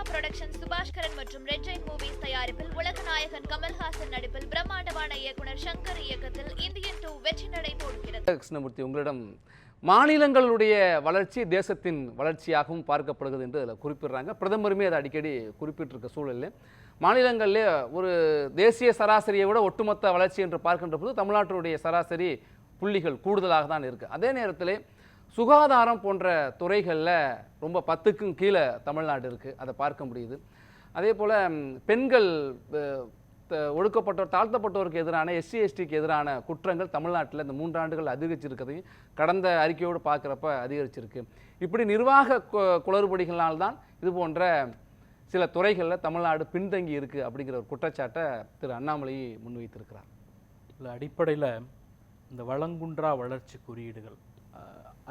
Trisha production Subaskaran மற்றும் red Jain movies தயாரிப்பில் உலகநாயகன் கமல்ஹாசன் நடிப்பில் பிரம்மாண்டமான இயக்குனர் சங்கர் இயக்கத்தில் இந்தியன் டூ வெற்றி நடை போடுகிறது கிருஷ்ணமூர்த்தி உங்களிடம் மாநிலங்களுடைய வளர்ச்சி தேசத்தின் வளர்ச்சியாகவும் பார்க்கப்படுகிறது என்று அதில் குறிப்பிடுறாங்க. பிரதமருமே அதை அடிக்கடி குறிப்பிட்டிருக்க சூழலில். மாநிலங்களிலே ஒரு தேசிய சராசரியை விட ஒட்டுமொத்த வளர்ச்சி என்று பார்க்கின்ற போது தமிழ்நாட்டினுடைய சராசரி புள்ளிகள் கூடுதலாக தான் இருக்குது அதே நேரத்தில் சுகாதாரம் போன்ற துறைகளில் ரொம்ப பத்துக்கும் கீழே தமிழ்நாடு இருக்குது அதை பார்க்க முடியுது. அதே போல் பெண்கள் ஒடுக்கப்பட்டோர் தாழ்த்தப்பட்டோருக்கு எதிரான எஸ்சி எஸ்டிக்கு எதிரான குற்றங்கள் தமிழ்நாட்டில் இந்த மூன்றாண்டுகள் அதிகரிச்சிருக்கிறதையும் கடந்த அறிக்கையோடு பார்க்குறப்ப அதிகரிச்சிருக்கு. இப்படி நிர்வாக கு- குளறுபடிகளால்தான் இது போன்ற சில துறைகளில் தமிழ்நாடு பின்தங்கி இருக்குது அப்படிங்கிற ஒரு குற்றச்சாட்டை திரு அண்ணாமலை முன்வைத்திருக்கிறார். இல்லை அடிப்படையில் இந்த வளங்குன்றா வளர்ச்சி குறியீடுகள்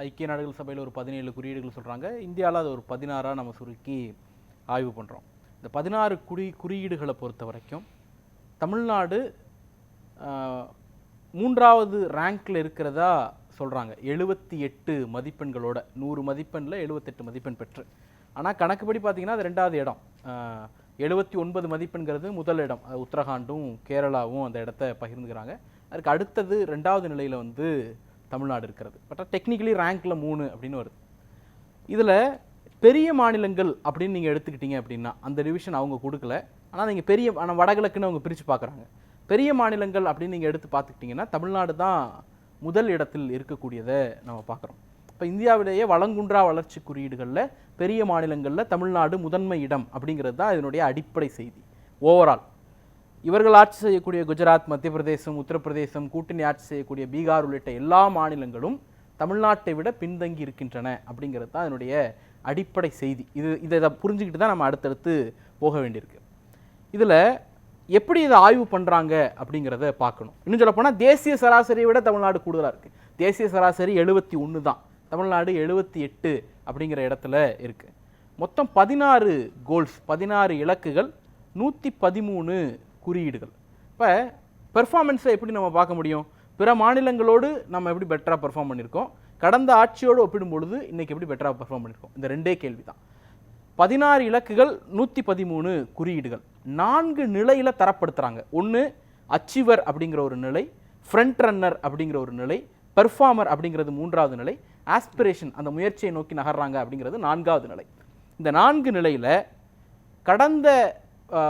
ஐக்கிய நாடுகள் சபையில் ஒரு பதினேழு குறியீடுகள் சொல்கிறாங்க இந்தியாவில் அது ஒரு பதினாறாக நம்ம சுருக்கி ஆய்வு பண்ணுறோம் இந்த பதினாறு குறி குறியீடுகளை பொறுத்த வரைக்கும் தமிழ்நாடு மூன்றாவது ரேங்கில் இருக்கிறதா சொல்கிறாங்க எழுபத்தி எட்டு மதிப்பெண்களோட நூறு மதிப்பெண்ணில் எழுபத்தெட்டு மதிப்பெண் பெற்று. ஆனால் கணக்குப்படி பார்த்தீங்கன்னா அது ரெண்டாவது இடம். எழுபத்தி ஒன்பது மதிப்பெண்கிறது முதல் இடம். உத்தரகாண்டும் கேரளாவும் அந்த இடத்த பகிர்ந்துக்கிறாங்க. அதுக்கு அடுத்தது ரெண்டாவது நிலையில் வந்து தமிழ்நாடு இருக்கிறது. பட் டெக்னிக்கலி ரேங்க்கில் மூணு அப்படின்னு வருது. இதில் பெரிய மாநிலங்கள் அப்படின்னு நீங்கள் எடுத்துக்கிட்டீங்க அப்படின்னா அந்த டிவிஷன் அவங்க கொடுக்கல. ஆனால் நீங்கள் பெரிய ஆனால் வடகிழக்குன்னு அவங்க பிரித்து பார்க்குறாங்க. பெரிய மாநிலங்கள் அப்படின்னு நீங்கள் எடுத்து பார்த்துக்கிட்டிங்கன்னா தமிழ்நாடு தான் முதல் இடத்தில் இருக்கக்கூடியதை நம்ம பார்க்குறோம். இப்போ இந்தியாவிலேயே வளங்குன்றா வளர்ச்சி குறியீடுகளில் பெரிய மாநிலங்களில் தமிழ்நாடு முதன்மை இடம் அப்படிங்கிறது தான் இதனுடைய அடிப்படை செய்தி. ஓவரால் இவர்கள் ஆட்சி செய்யக்கூடிய குஜராத் மத்திய பிரதேசம் உத்தரப்பிரதேசம் கூட்டணி ஆட்சி செய்யக்கூடிய பீகார் உள்ளிட்ட எல்லா மாநிலங்களும் தமிழ்நாட்டை விட பின்தங்கி இருக்கின்றன அப்படிங்கிறது தான் அதனுடைய அடிப்படை செய்தி. இது இதை இதை புரிஞ்சுக்கிட்டு தான் நம்ம அடுத்தடுத்து போக வேண்டியிருக்கு. இதில் எப்படி இதை ஆய்வு பண்ணுறாங்க அப்படிங்கிறத பார்க்கணும். இன்னும் சொல்லப்போனால் தேசிய சராசரியை விட தமிழ்நாடு கூடுதலாக இருக்குது தேசிய சராசரி எழுபத்தி ஒன்று தான். தமிழ்நாடு எழுபத்தி எட்டு அப்படிங்கிற இடத்துல இருக்குது மொத்தம் பதினாறு கோல்ஸ் பதினாறு இலக்குகள் நூற்றி பதிமூணு குறியீடுகள். இப்போ பெர்ஃபார்மன்ஸை எப்படி நம்ம பார்க்க முடியும்? பிற மாநிலங்களோடு நம்ம எப்படி பெட்டராக பெர்ஃபார்ம் பண்ணியிருக்கோம்? கடந்த ஆட்சியோடு ஒப்பிடும் பொழுது இன்னைக்கு எப்படி பெட்டராக பெர்ஃபார்ம் பண்ணியிருக்கோம்? இந்த ரெண்டே கேள்வி தான் பதினாறு இலக்குகள் நூற்றி பதிமூணு குறியீடுகள். நான்கு நிலையில் தரப்படுத்துகிறாங்க ஒன்று அச்சீவர் அப்படிங்கிற ஒரு நிலை ஃப்ரண்ட் ரன்னர் அப்படிங்கிற ஒரு நிலை பெர்ஃபார்மர் அப்படிங்கிறது மூன்றாவது நிலை ஆஸ்பிரேஷன் அந்த முயற்சியை நோக்கி நகர்றாங்க அப்படிங்கிறது நான்காவது நிலை. இந்த நான்கு நிலையில் கடந்த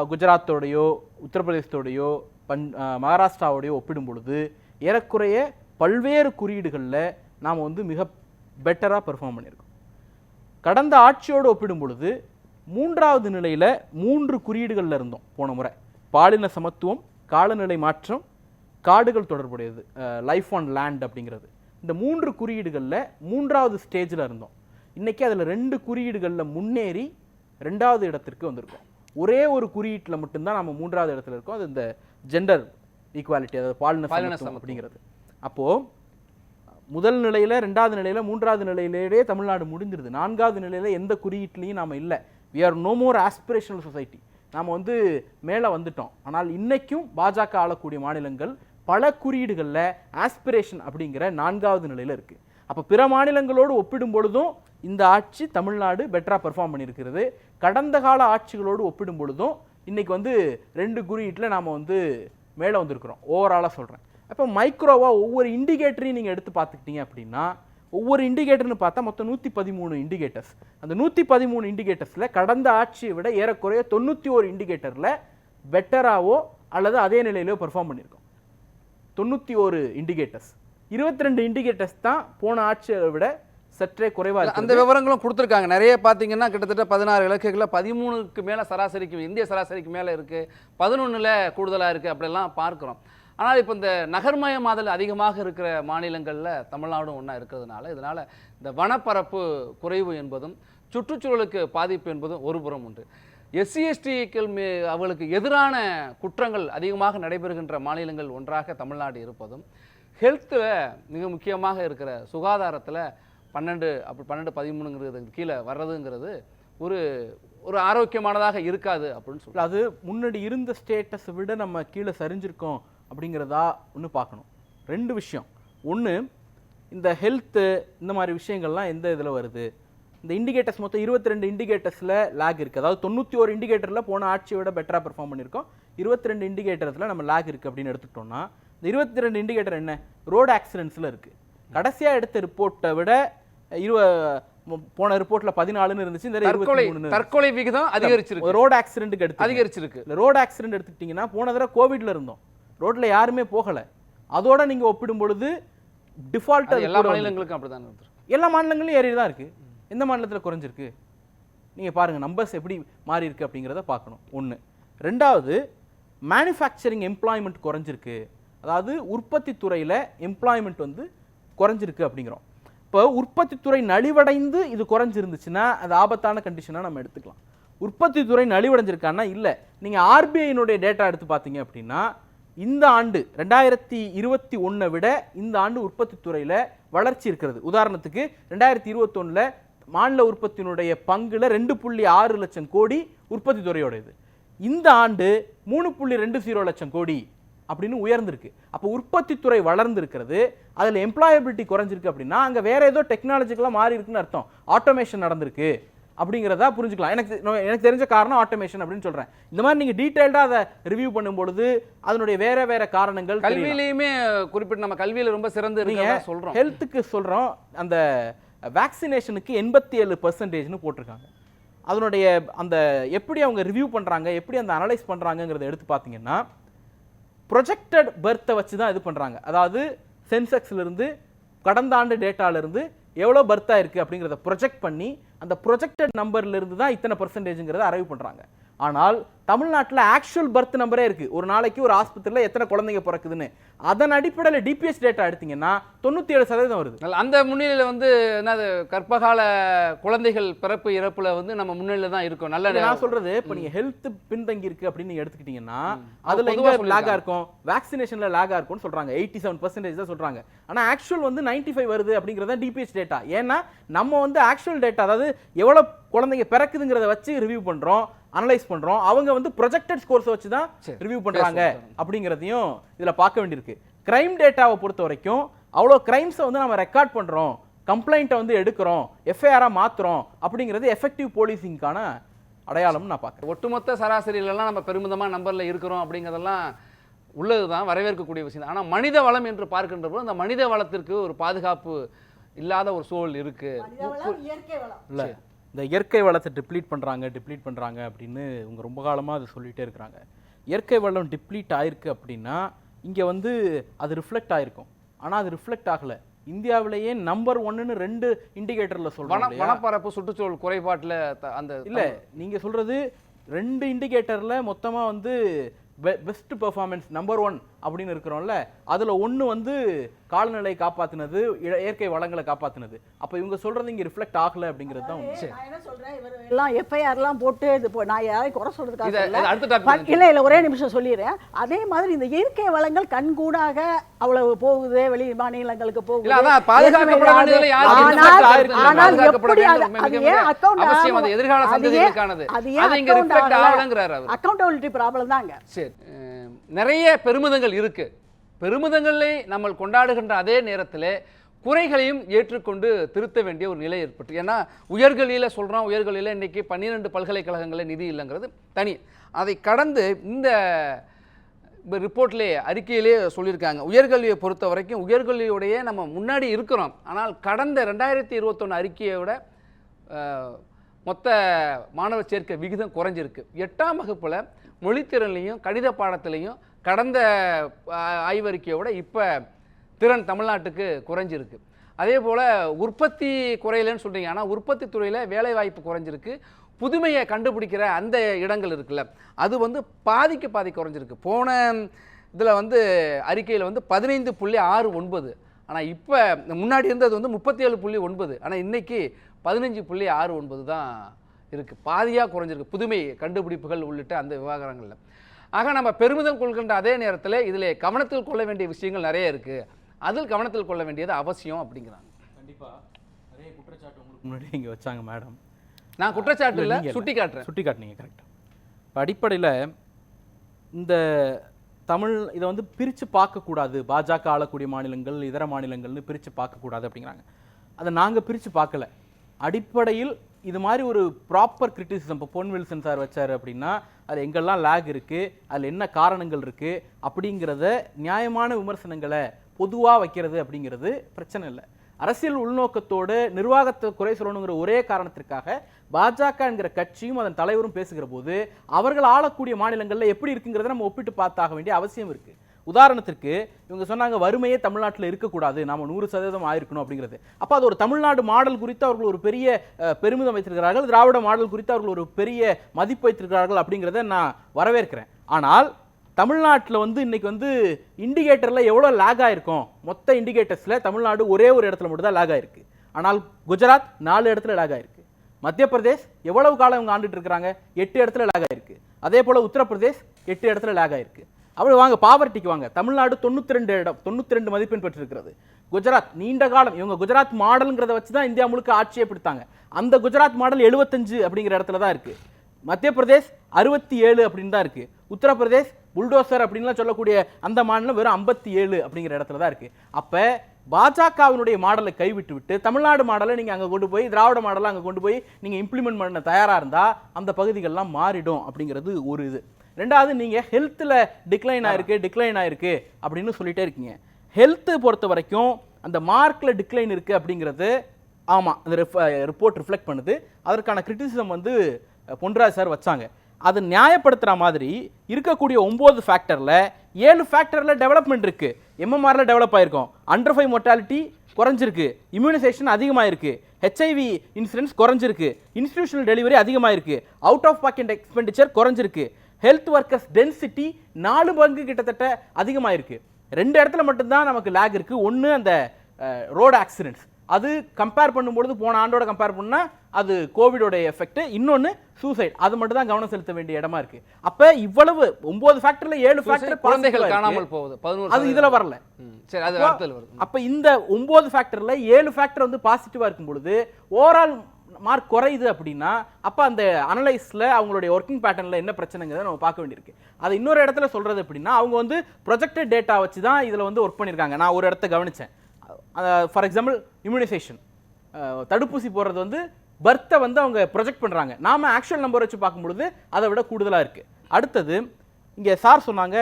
குஜராத்தோடையோ உத்தரப்பிரதேசத்தோடையோ பஞ் மகாராஷ்டிராவோடையோ ஒப்பிடும் பொழுது ஏறக்குறைய பல்வேறு குறியீடுகளில் நாம் வந்து மிக பெட்டராக பெர்ஃபார்ம் பண்ணியிருக்கோம். கடந்த ஆட்சியோடு ஒப்பிடும் பொழுது மூன்றாவது நிலையில் மூன்று குறியீடுகளில் இருந்தோம் போன முறை. பாலின சமத்துவம் காலநிலை மாற்றம் காடுகள் தொடர்புடையது லைஃப் ஆன் லேண்ட் அப்படிங்கிறது. இந்த மூன்று குறியீடுகளில் மூன்றாவது ஸ்டேஜில் இருந்தோம். இன்றைக்கி அதில் ரெண்டு குறியீடுகளில் முன்னேறி ரெண்டாவது இடத்திற்கு வந்திருக்கோம். ஒரே ஒரு குறியீட்டில் மட்டும்தான் நம்ம மூன்றாவது இடத்துல இருக்கோம். அது இந்த ஜெண்டர் ஈக்குவாலிட்டி அதாவது பாலின சமத்துவம். அப்படிங்கிறது. அப்போது முதல் நிலையில ரெண்டாவது நிலையில மூன்றாவது நிலையிலேயே தமிழ்நாடு முடிஞ்சிருது. நான்காவது நிலையில எந்த குறியீட்லையும் நாம இல்லை. We are no more aspirational society நாம வந்து மேலே வந்துட்டோம். ஆனால் இன்னைக்கும் பாஜக ஆளக்கூடிய மாநிலங்கள் பல குறியீடுகளில் ஆஸ்பிரேஷன் அப்படிங்கிற நான்காவது நிலையில இருக்கு. அப்போ பிற மாநிலங்களோடு ஒப்பிடும் பொழுதும் இந்த ஆட்சி தமிழ்நாடு பெட்டராக பெர்ஃபார்ம் பண்ணியிருக்கிறது. கடந்த கால ஆட்சிகளோடு ஒப்பிடும் பொழுதும் இன்றைக்கி வந்து ரெண்டு குறியீட்டில் நாம் வந்து மேலே வந்திருக்கிறோம். ஓவராலாக சொல்கிறேன் அப்போ மைக்ரோவாக ஒவ்வொரு இண்டிகேட்டரையும் நீங்கள் எடுத்து பார்த்துக்கிட்டீங்க அப்படின்னா ஒவ்வொரு இண்டிகேட்டர்னு பார்த்தா மொத்தம் நூற்றி பதிமூணு இண்டிகேட்டர்ஸ் அந்த நூற்றி பதிமூணு இண்டிகேட்டர்ஸில் கடந்த ஆட்சியை விட ஏறக்குறைய தொண்ணூற்றி ஒரு இண்டிகேட்டரில் பெட்டராகவோ அல்லது அதே நிலையிலோ பெர்ஃபார்ம் பண்ணியிருக்கோம். தொண்ணூற்றி ஒரு இண்டிகேட்டர்ஸ் இருபத்தி ரெண்டு இண்டிகேட்டர்ஸ் தான் போன ஆட்சியை விட சற்றே குறைவாக அந்த விவரங்களும் கொடுத்துருக்காங்க. நிறைய பார்த்தீங்கன்னா கிட்டத்தட்ட பதினாறு இலக்குகளில் பதிமூணுக்கு மேலே சராசரிக்கு இந்திய சராசரிக்கு மேலே இருக்குது பதினொன்றில் கூடுதலாக இருக்குது அப்படிலாம் பார்க்குறோம். ஆனால் இப்போ இந்த நகர்மயமாதல் அதிகமாக இருக்கிற மாநிலங்களில் தமிழ்நாடும் ஒன்றா இருக்கிறதுனால இதனால் இந்த வனப்பரப்பு குறைவு என்பதும் சுற்றுச்சூழலுக்கு பாதிப்பு என்பதும் ஒரு புறம் உண்டு. எஸ்சி எஸ்டிக்கள் மீ அவர்களுக்கு எதிரான குற்றங்கள் அதிகமாக நடைபெறுகின்ற மாநிலங்கள் ஒன்றாக தமிழ்நாடு இருப்பதும் ஹெல்த்தில் மிக முக்கியமாக இருக்கிற சுகாதாரத்தில் பன்னெண்டு அப்படி பன்னெண்டு பதிமூணுங்கிறது கீழே வர்றதுங்கிறது ஒரு ஒரு ஆரோக்கியமானதாக இருக்காது அப்படின்னு சொல்லி அது முன்னாடி இருந்த ஸ்டேட்டஸை விட நம்ம கீழே சரிஞ்சிருக்கோம் அப்படிங்கிறதா ஒன்று பார்க்கணும். ரெண்டு விஷயம். ஒன்று இந்த ஹெல்த்து இந்த மாதிரி விஷயங்கள்லாம் எந்த இதில் வருது? இந்த இண்டிகேட்டர்ஸ் மொத்தம் இருபத்தி ரெண்டு இண்டிகேட்டர்ஸில் லேக் இருக்குது அதாவது தொண்ணூற்றி ஒரு இண்டிகேட்டரில் போன ஆட்சியை விட பெட்டராக பெர்ஃபார்ம் பண்ணியிருக்கோம். இருபத்தி ரெண்டு இண்டிகேட்டர்ஸில் நம்ம லேக் இருக்குது அப்படின்னு எடுத்துக்கிட்டோம்னா இந்த இருபத்தி ரெண்டு இண்டிகேட்டர் என்ன ரோடு ஆக்சிடென்ட்ஸில் இருக்குது கடைசியாக எடுத்த ரிப்போர்ட்டை விட இருவ போன ரிப்போர்ட்டில் பதினாலுன்னு இருந்துச்சு இந்த தற்கொலை தற்கொலை விகிதம் அதிகரிச்சிருக்கு. ரோடு ஆக்சிடென்ட்டுக்கு எடுத்து அதிகரிச்சிருக்கு. ரோடு ஆக்சிடென்ட் எடுத்துக்கிட்டிங்கன்னா போன தடவை கோவிட்ல இருந்தோம். ரோட்ல யாருமே போகல. அதோட நீங்க ஒப்பிடும் பொழுது டிஃபால்ட் எல்லா மாநிலங்களுக்கும் அப்படிதான் எல்லா மாநிலங்களிலும் ஏறி தான் இருக்கு. எந்த மாநிலத்துல குறைஞ்சிருக்கு? நீங்க பாருங்க நம்பர்ஸ் எப்படி மாறி இருக்கு அப்படிங்கிறத பார்க்கணும். ஒண்ணு. ரெண்டாவது மேனுஃபேக்சரிங் எம்ப்ளாய்மெண்ட் குறைஞ்சிருக்கு. அதாவது உற்பத்தி துறையில எம்ப்ளாய்மெண்ட் வந்து குறைஞ்சிருக்கு அப்படிங்கிறோம். இப்போ உற்பத்தி துறை நலிவடைந்து இது குறைஞ்சிருந்துச்சுன்னா அது ஆபத்தான கண்டிஷனாக நம்ம எடுத்துக்கலாம். உற்பத்தி துறை நலிவடைஞ்சிருக்கான்னா இல்லை. நீங்கள் ஆர்பிஐனுடைய டேட்டா எடுத்து பார்த்தீங்க அப்படின்னா இந்த ஆண்டு ரெண்டாயிரத்தி இருபத்தி ஒன்றை விட இந்த ஆண்டு உற்பத்தி துறையில் வளர்ச்சி இருக்கிறது. உதாரணத்துக்கு ரெண்டாயிரத்தி இருபத்தொன்னில் மாநில உற்பத்தியினுடைய பங்குல ரெண்டு புள்ளி ஆறு லட்சம் கோடி உற்பத்தி துறையோடையது இந்த ஆண்டு மூணு புள்ளி ரெண்டு ஜீரோ லட்சம் கோடி அப்படின்னு உயர்ந்திருக்கு. அப்போ உற்பத்தி துறை வளர்ந்திருக்கிறது. அதில் எம்ப்ளாயபிலிட்டி குறைஞ்சிருக்கு அப்படின்னா அங்கே வேற ஏதோ டெக்னாலஜிக்கலாக மாறி இருக்குன்னு அர்த்தம். ஆட்டோமேஷன் நடந்திருக்கு. அப்படிங்கிறதா புரிஞ்சுக்கலாம். எனக்கு எனக்கு தெரிஞ்ச காரணம் ஆட்டோமேஷன் அப்படின்னு சொல்றேன். இந்த மாதிரி நீங்க டீடைல்டா அதை ரிவ்யூ பண்ணும்பொழுது அதனுடைய வேற வேற காரணங்கள். கல்வியிலையுமே குறிப்பிட்டு நம்ம கல்வியில ரொம்ப சிறந்து நீங்க இருக்கிறதா சொல்றோம். ஹெல்த்துக்கு சொல்றோம். அந்த வேக்சினேஷனுக்கு எண்பத்தி ஏழு பர்சன்டேஜ்னு போட்டிருக்காங்க. அதனுடைய அந்த எப்படி அவங்க ரிவ்யூ பண்றாங்க எப்படி அந்த அனலைஸ் பண்றாங்கங்கிறத எடுத்து பார்த்தீங்கன்னா ப்ரொஜெக்டட் பர்த்தை வச்சு தான் இது பண்ணுறாங்க அதாவது சென்செக்ஸ்லேருந்து கடந்த ஆண்டு டேட்டால எவ்வளோ பர்த் இருக்குது அப்படிங்கிறத ப்ரொஜெக்ட் பண்ணி அந்த ப்ரொஜெக்டட் நம்பர்லேருந்து தான் இத்தனை பர்சன்டேஜுங்கிறத அரைவ் பண்ணுறாங்க ஆனால் தமிழ்நாட்டில் ஆக்சுவல் பர்த் நம்பரே இருக்கு. ஒரு நாளைக்கு ஒரு ஆஸ்பத்திரியில் எத்தனை குழந்தைங்க பிறக்குதுன்னு. அதன் அடிப்படையில் டிபிஎஸ் டேட்டா எடுத்தீங்கன்னா தொண்ணூற்றி ஏழு சதவீதம் வருது. அந்த முன்னிலையில வந்து என்னது கர்ப்பகால குழந்தைகள் பிறப்பு இறப்புல வந்து நம்ம முன்னிலையில தான் இருக்கோம். நல்ல நான் சொல்றது இப்ப நீங்க ஹெல்த் பின்தங்கி இருக்கு அப்படின்னு நீங்க எடுத்துக்கிட்டீங்கன்னா அதுல எங்க சொல்லிருக்காங்க. லாகா இருக்கும்? வேக்சினேஷன்ல லாகா இருக்கும்னு சொல்றாங்க. எயிட்டி செவன் பர்சன்டேஜ் தான் சொல்றாங்க. ஆனா ஆக்சுவல் வந்து 95 ஃபைவ் வருது அப்படிங்கறது டிபிஎஸ் டேட்டா ஏன்னா நம்ம வந்து ஆக்சுவல் டேட்டா அதாவது எவ்வளவு குழந்தைங்க பிறக்குதுங்கிறத வச்சு ரிவ்யூ பண்றோம். அனலைஸ் பண்றோம். அவங்க வந்து ப்ரொஜெக்டட் ஸ்கோர்ஸ் வச்சு தான் சரி. ரிவ்யூ பண்றாங்க பேசுவோம். அப்படிங்கிறதையும் இதுல பார்க்க வேண்டியிருக்கு. கிரைம் டேட்டாவை பொறுத்த வரைக்கும் அவ்வளோ கிரைம்ஸை வந்து நம்ம ரெக்கார்ட் பண்றோம். கம்ப்ளைண்ட்டை வந்து எடுக்கிறோம். எஃப்ஐஆரா மாத்துறோம். அப்படிங்கிறது எஃபெக்டிவ் போலீசிங்கான அடையாளம்னு நான் பார்க்குறேன். ஒட்டுமொத்த சராசரியிலலாம் நம்ம பெருமிதமா நம்பர்ல இருக்கிறோம் அப்படிங்கிறதெல்லாம் உள்ளதுதான் வரவேற்கக்கூடிய விஷயம். தான். ஆனா மனித வளம் என்று பார்க்கின்ற போது அந்த மனித வளத்திற்கு ஒரு பாதுகாப்பு இல்லாத ஒரு சூழல் இருக்கு. மனித வளம் இயற்கை வளம். இல்ல. இந்த இயற்கை வளத்தை டிப்ளீட் பண்றாங்க டிப்ளீட் பண்றாங்க அப்படின்னு இவங்க ரொம்ப காலமா அது சொல்லிட்டே இருக்கிறாங்க. இயற்கை வளம் டிப்ளீட் ஆயிருக்கு அப்படின்னா இங்க வந்து அது ரிஃப்ளெக்ட் ஆயிருக்கும். ஆனா அது ரிஃப்ளெக்ட் ஆகல. இந்தியாவிலேயே நம்பர் ஒன்னுன்னு ரெண்டு இண்டிகேட்டர்ல வன சொல்றாங்க வனப்பரப்பு சுற்றுச்சூழல் குறைபாட்டுல அந்த இல்ல நீங்க சொல்றது ரெண்டு இண்டிகேட்டர்ல மொத்தமா வந்து பெஸ்ட் பெர்ஃபார்மன்ஸ் நம்பர் ஒன் அப்படின்னு இருக்கிறோம்ல அதுல ஒண்ணு வந்து கால்நிலை காப்பாத்துனது இய- இயற்கை வளங்களை காப்பாத்துனது. அப்ப இவங்க சொல்றது இங்க ரிஃப்ளெக்ட் ஆகல அப்படிங்கிறது தான் உண்மை. நான் என்ன சொல்றேன் இவர் எல்லாம் எஃப்ஐஆர் எல்லாம் போட்டு இது போ- நான் யாரையும் குறை பட் இல்ல இல்ல ஒரே நிமிஷம் சொல்லிடுறேன். அதே மாதிரி இந்த இயற்கை வளங்கள் கண்கூடாக அவ்வளவு போகுது வெளி மாநிலங்களுக்கு போகுது. ஆனால் எப்படி அது ஏன் அவசியம் அது ஏன் அக்கௌண்டபிலிட்டி ப்ராப்ளம் தாங்க. சரி நிறைய பெருமிதங்கள் இருக்குது பெருமிதங்களை நம்ம கொண்டாடுகின்ற அதே நேரத்தில் குறைகளையும் ஏற்றுக்கொண்டு திருத்த வேண்டிய ஒரு நிலை ஏற்பட்டு ஏன்னா உயர்கலியில் சொல்கிறோம் உயர்கல்வியில இன்றைக்கி பன்னிரெண்டு பல்கலைக்கழகங்களில் நிதி இல்லைங்கிறது தனி. அதை கடந்து இந்த ரிப்போர்ட்லேயே அறிக்கையிலே சொல்லியிருக்காங்க. உயர்கல்வியை பொறுத்த வரைக்கும் உயர்கல்வியுடைய நம்ம முன்னாடி இருக்கிறோம். ஆனால் கடந்த ரெண்டாயிரத்தி இருபத்தொன்று அறிக்கையை விட மொத்த மாணவர் சேர்க்கை விகிதம் குறைஞ்சிருக்கு. எட்டாம் வகுப்பில் மொழித்திறன்லையும் கணித பாடத்திலையும் கடந்த ஆய்வறிக்கையோட இப்போ திறன் தமிழ்நாட்டுக்கு குறைஞ்சிருக்கு. அதே போல் உற்பத்தி குறையலன்னு சொல்கிறீங்க ஆனால் உற்பத்தி துறையில் வேலைவாய்ப்பு குறைஞ்சிருக்கு. புதுமையை கண்டுபிடிக்கிற அந்த இடங்கள் இருக்குல்ல. அது வந்து பாதிக்கு பாதி குறைஞ்சிருக்கு. போன இதில் வந்து அறிக்கையில் வந்து பதினைந்து புள்ளி ஆறு ஒன்பது. ஆனால் இப்போ முன்னாடி இருந்தது வந்து முப்பத்தி ஏழு புள்ளி ஒன்பது. ஆனால் இன்றைக்கி பதினஞ்சு புள்ளி ஆறு ஒன்பது தான் இருக்குது பாதியாக குறைஞ்சிருக்கு. புதுமை கண்டுபிடிப்புகள் உள்ளிட்ட அந்த விவகாரங்களில். ஆக நம்ம பெருமிதம் கொள்கின்ற அதே நேரத்தில் இதில் கவனத்தில் கொள்ள வேண்டிய விஷயங்கள் நிறைய இருக்குது அதில் கவனத்தில் கொள்ள வேண்டியது அவசியம் அப்படிங்கிறாங்க. கண்டிப்பா. நிறைய குற்றச்சாட்டு உங்களுக்கு முன்னாடி இங்க வச்சாங்க மேடம். நான் குற்றச்சாட்டு இல்ல. சுட்டி காட்டுறேன் சுட்டி காட்டுனீங்க கரெக்டாக இப்போ அடிப்படையில் இந்த தமிழ் இதை வந்து பிரித்து பார்க்கக்கூடாது பாஜக ஆளக்கூடிய மாநிலங்கள் இதர மாநிலங்கள்னு பிரித்து பார்க்கக்கூடாது அப்படிங்கிறாங்க. அதை நாங்கள் பிரித்து பார்க்கல. அடிப்படையில் இது மாதிரி ஒரு ப்ராப்பர் கிரிட்டிசிசம் இப்போ பொன் வில்சன் சார் வச்சார் அப்படின்னா அது எங்கெல்லாம் லேக் இருக்குது அதில் என்ன காரணங்கள் இருக்குது அப்படிங்கிறத நியாயமான விமர்சனங்களை பொதுவாக வைக்கிறது அப்படிங்கிறது பிரச்சனை இல்லை. அரசியல் உள்நோக்கத்தோடு நிர்வாகத்தை குறை சொல்லணுங்கிற ஒரே காரணத்திற்காக பாஜக என்கிற கட்சியும் அதன் தலைவரும் பேசுகிற போது அவர்கள் ஆளக்கூடிய மாநிலங்களில் எப்படி இருக்குங்கிறத நம்ம ஒப்பிட்டு பார்த்தாக வேண்டிய அவசியம் இருக்குது உதாரணத்திற்கு இவங்க சொன்னாங்க வறுமையே தமிழ்நாட்டில் இருக்கக்கூடாது. நாம் நூறு சதவீதம் ஆயிருக்கணும் அப்படிங்கிறது. அப்போ அது ஒரு தமிழ்நாடு மாடல் குறித்து அவர்கள் ஒரு பெரிய பெருமிதம் வைத்திருக்கிறார்கள். திராவிட மாடல் குறித்து அவர்கள் ஒரு பெரிய மதிப்பு வைத்திருக்கிறார்கள் அப்படிங்கிறத நான் வரவேற்கிறேன். ஆனால் தமிழ்நாட்டில் வந்து இன்னைக்கு வந்து இண்டிகேட்டரில் எவ்வளோ லேக் ஆயிருக்கும்? மொத்த இண்டிகேட்டர்ஸில் தமிழ்நாடு ஒரே ஒரு இடத்துல மட்டும் தான் லேக் ஆயிருக்கு. ஆனால் குஜராத் நாலு இடத்துல லேக் ஆயிருக்கு. மத்திய பிரதேஷ் எவ்வளவு காலம் இவங்க ஆண்டுட்டு இருக்கிறாங்க? எட்டு இடத்துல லேக் ஆயிருக்கு. அதே போல் உத்தரப்பிரதேஷ் எட்டு இடத்துல லேக் ஆயிருக்கு. அவ்வளவு வாங்க பாவர்ட்டிக்கு வாங்க. தமிழ்நாடு தொண்ணூற்றி ரெண்டு இடம் தொண்ணூற்றி ரெண்டு மதிப்பெண் பெற்றிருக்கிறது. குஜராத் நீண்ட காலம் இவங்க குஜராத் மாடலுங்கிறத வச்சு தான் இந்தியா முழுக்க ஆட்சியை பிடித்தாங்க. அந்த குஜராத் மாடல் 75 அப்படிங்கிற இடத்துல தான் இருக்குது மத்திய பிரதேஷ் அறுபத்தி ஏழு அப்படின்னு தான் இருக்குது உத்தரப்பிரதேஷ் புல்டோசர் அப்படின்லாம் சொல்லக்கூடிய அந்த மாநிலம் வெறும் ஐம்பத்தி ஏழு அப்படிங்கிற இடத்துல தான் இருக்கு. அப்போ பாஜகவினுடைய மாடலை கைவிட்டு விட்டு தமிழ்நாடு மாடலை நீங்கள் அங்கே கொண்டு போய் திராவிட மாடலை அங்கே கொண்டு போய் நீங்கள் இம்ப்ளிமெண்ட் பண்ண தயாராக இருந்தால் அந்த பகுதிகள்லாம் மாறிடும் அப்படிங்கிறது ஒரு இது. ரெண்டாவது நீங்க ஹெல்த்ல டிக்ளைன் ஆயிருக்கு டிக்ளைன் ஆயிருக்கு அப்படின்னு சொல்லிட்டே இருக்கீங்க. ஹெல்த் பொறுத்த வரைக்கும் அந்த மார்க்ல டிக்ளைன் இருக்கு அப்படிங்கிறது ஆமா அந்த ரிப்போர்ட் ரிஃப்ளெக்ட் பண்ணுது. அதற்கான கிரிட்டிசிசம் வந்து பொன்ராஜ் சார் வச்சாங்க. அது நியாயப்படுத்துற மாதிரி இருக்கக்கூடிய ஒன்பது ஃபேக்டர்ல ஏழு ஃபேக்டர்ல டெவலப்மெண்ட் இருக்கு. எம்எம்ஆர்ல டெவலப் ஆயிருக்கும். அண்டர் ஃபைவ் மொட்டாலிட்டி குறைஞ்சிருக்கு. இம்யூனைசேஷன் அதிகமாயிருக்கு. ஹெச்ஐவி இன்சிடென்ஸ் குறைஞ்சிருக்கு. இன்ஸ்டிடியூஷனல் டெலிவரி அதிகமாயிருக்கு. அவுட் ஆஃப் பாக்கெட் எக்ஸ்பெண்டிச்சர் குறைஞ்சிருக்கு. ஹெல்த் ஒர்க்கர்ஸ் டென்சிட்டி நாலு பங்கு கிட்டத்தட்ட அதிகமாயிருக்கு. ரெண்டு இடத்துல மட்டும்தான் நமக்கு லேக் இருக்கு. ஒன்று அந்த ரோடு ஆக்சிடென்ட்ஸ் அது கம்பேர் பண்ணும்பொழுது போன ஆண்டோட கம்பேர் பண்ணா அது கோவிடோட எஃபெக்ட் இன்னொன்று சூசைட் அது மட்டும் தான் கவனம் செலுத்த வேண்டிய இடமா இருக்கு. அப்ப இவ்வளவு ஒன்பது ஃபேக்டர்ல ஏழு ஃபேக்டர் குழந்தைகள் காணாமல் போகுது. பதினோரு அது இதுல வரல. சரி அது அப்ப இந்த ஒன்பது ஃபேக்டர்ல ஏழு ஃபேக்டர் வந்து பாசிட்டிவா இருக்கும் பொழுது ஓவரால் மார்க் குறையுது அப்படின்னா அப்போ அந்த அனலைஸில் அவங்களுடைய ஒர்க்கிங் பேட்டர்னில் என்ன பிரச்சனைங்கிறத நம்ம பார்க்க வேண்டியிருக்கு. அது இன்னொரு இடத்துல சொல்கிறது அப்படின்னா அவங்க வந்து ப்ரொஜெக்டட் டேட்டா வச்சு தான் இதில் வந்து ஒர்க் பண்ணியிருக்காங்க. நான் ஒரு இடத்த கவனித்தேன் ஃபார் எக்ஸாம்பிள் இம்யூனைசேஷன் தடுப்பூசி போடுறது வந்து பர்த்தை வந்து அவங்க ப்ரொஜெக்ட் பண்ணுறாங்க நாம ஆக்சுவல் நம்பர் வச்சு பார்க்கும்பொழுது அதை விட கூடுதலாக இருக்குது அடுத்தது இங்கே சார் சொன்னாங்க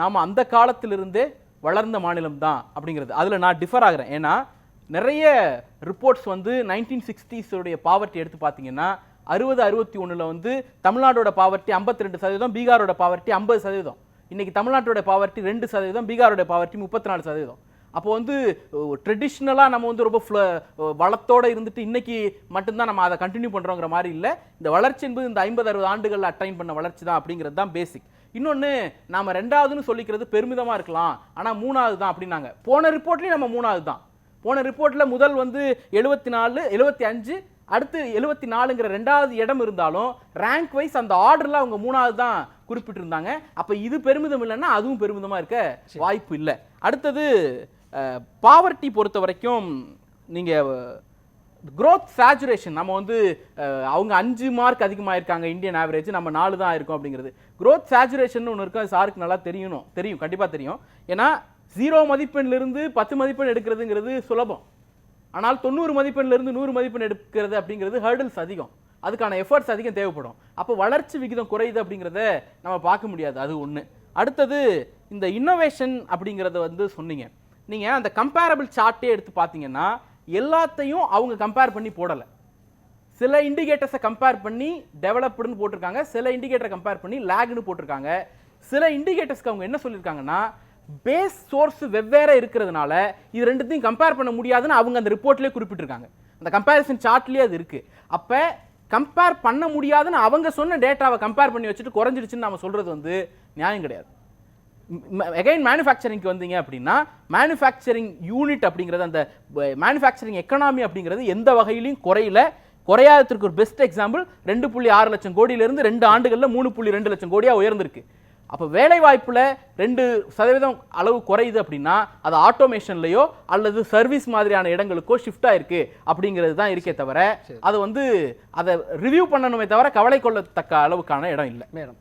நாம் அந்த காலத்திலிருந்தே வளர்ந்த மாநிலம் தான் அப்படிங்கிறது. அதில் நான் டிஃபர் ஆகிறேன். ஏன்னா நிறைய ரிப்போர்ட்ஸ் வந்து நைன்டீன் சிக்ஸ்டீஸோடைய பாவர்ட்டி எடுத்து பார்த்தீங்கன்னா அறுபது அறுபத்தி ஒன்றில் வந்து தமிழ்நாடோட பாவர்ட்டி 52% ரெண்டு சதவீதம் பீகாரோட பாவர்ட்டி ஐம்பது சதவீதம். இன்றைக்கி தமிழ்நாட்டோட பாவர்ட்டி ரெண்டு சதவீதம் பீகாரோட பாவர்ட்டி முப்பத்தி நாலு சதவீதம். அப்போ வந்து ட்ரெடிஷ்னலாக நம்ம வந்து ரொம்ப ஃப்ள- வளத்தோடு இருந்துட்டு இன்றைக்கி மட்டும்தான் நம்ம அதை கண்டினியூ பண்ணுறோங்கிற மாதிரி இல்லை. இந்த வளர்ச்சி என்பது இந்த ஐம்பது அறுபது ஆண்டுகளில் அட்டைன் பண்ண வளர்ச்சி தான் அப்படிங்கிறது தான் பேசிக் இன்னொன்று நாம் ரெண்டாவதுன்னு சொல்லிக்கிறது பெருமிதமாக இருக்கலாம். ஆனால் மூணாவது தான் அப்படின்னாங்க. போன ரிப்போர்ட்லேயும் நம்ம மூணாவது தான். போன ரிப்போர்ட்ல முதல் வந்து எழுபத்தி நாலு எழுபத்தி அஞ்சு அடுத்து எழுபத்தி நாலுங்கிற ரெண்டாவது இடம் இருந்தாலும் ரேங்க் வைஸ் அந்த ஆர்டர்ல அவங்க மூணாவது தான் குறிப்பிட்டிருந்தாங்க. அப்ப இது பெருமிதம் இல்லைன்னா அதுவும் பெருமிதமா இருக்க வாய்ப்பு இல்லை. அடுத்தது பாவர்ட்டி பொறுத்த வரைக்கும் நீங்க growth சேச்சுரேஷன் நம்ம வந்து அவங்க அஞ்சு மார்க் அதிகமாயிருக்காங்க இந்தியன் ஆவரேஜ் நம்ம நாலு தான் இருக்கும் அப்படிங்கிறது. growth சேச்சுரேஷன் ஒன்று இருக்கும் சாருக்கு நல்லா தெரியணும். தெரியும் கண்டிப்பா தெரியும். ஏன்னா ஜீரோ மதிப்பெண்லேருந்து பத்து மதிப்பெண் எடுக்கிறதுங்கிறது சுலபம். ஆனால் தொண்ணூறு மதிப்பெண்லேருந்து நூறு மதிப்பெண் எடுக்கிறது அப்படிங்கிறது ஹர்டில்ஸ் அதிகம். அதுக்கான எஃபர்ட்ஸ் அதிகம் தேவைப்படும். அப்போ வளர்ச்சி விகிதம் குறையுது அப்படிங்கிறத நம்ம பார்க்க முடியாது. அது ஒன்று அடுத்தது இந்த இன்னோவேஷன் அப்படிங்கிறத வந்து சொன்னீங்க. நீங்கள் அந்த கம்பேரபிள் சார்ட்டே எடுத்து பார்த்தீங்கன்னா எல்லாத்தையும் அவங்க கம்பேர் பண்ணி போடலை. சில இண்டிகேட்டர்ஸை கம்பேர் பண்ணி டெவலப்டுன்னு போட்டிருக்காங்க. சில இண்டிகேட்டரை கம்பேர் பண்ணி லேக்னு போட்டிருக்காங்க. சில இண்டிகேட்டர்ஸ்க்கு அவங்க என்ன சொல்லியிருக்காங்கன்னா பேஸ் சோர்ஸ் வெவ்வேறு இருக்கிறதுனால இது ரெண்டுத்தையும் கம்பேர் பண்ண முடியாதுன்னு அவங்க அந்த ரிப்போர்ட்லேயே குறிப்பிட்டிருக்காங்க. அந்த கம்பேரிசன் சார்ட்லேயே அது இருக்குது அப்போ கம்பேர் பண்ண முடியாதுன்னு அவங்க சொன்ன டேட்டாவை கம்பேர் பண்ணி வச்சுட்டு குறைஞ்சிடுச்சுன்னு நம்ம சொல்கிறது வந்து நியாயம் கிடையாது. எகைன் மேனுஃபேக்சரிங்க்கு வந்தீங்க அப்படின்னா மேனுஃபேக்சரிங் யூனிட் அப்படிங்கிறது அந்த மேனுஃபேக்சரிங் எக்கனாமி அப்படிங்கிறது எந்த வகையிலையும் குறையில. குறையாததுக்கு ஒரு பெஸ்ட் எக்ஸாம்பிள் ரெண்டு புள்ளி ஆறு லட்சம் கோடியிலிருந்து ரெண்டு ஆண்டுகளில் மூணு புள்ளி ரெண்டு லட்சம் கோடியாக உயர்ந்திருக்கு. அப்போ வேலை வாய்ப்புல ரெண்டு சதவீதம் அளவு குறையுது அப்படின்னா அது ஆட்டோமேஷன்லயோ அல்லது சர்வீஸ் மாதிரியான இடங்களுக்கோ ஷிஃப்ட் ஆயிருக்கு அப்படிங்கிறது தான் இருக்கே தவிர அது வந்து அதை ரிவ்யூ பண்ணணுமே தவிர கவலை கொள்ளத்தக்க அளவுக்கான இடம் இல்லை. மேடம்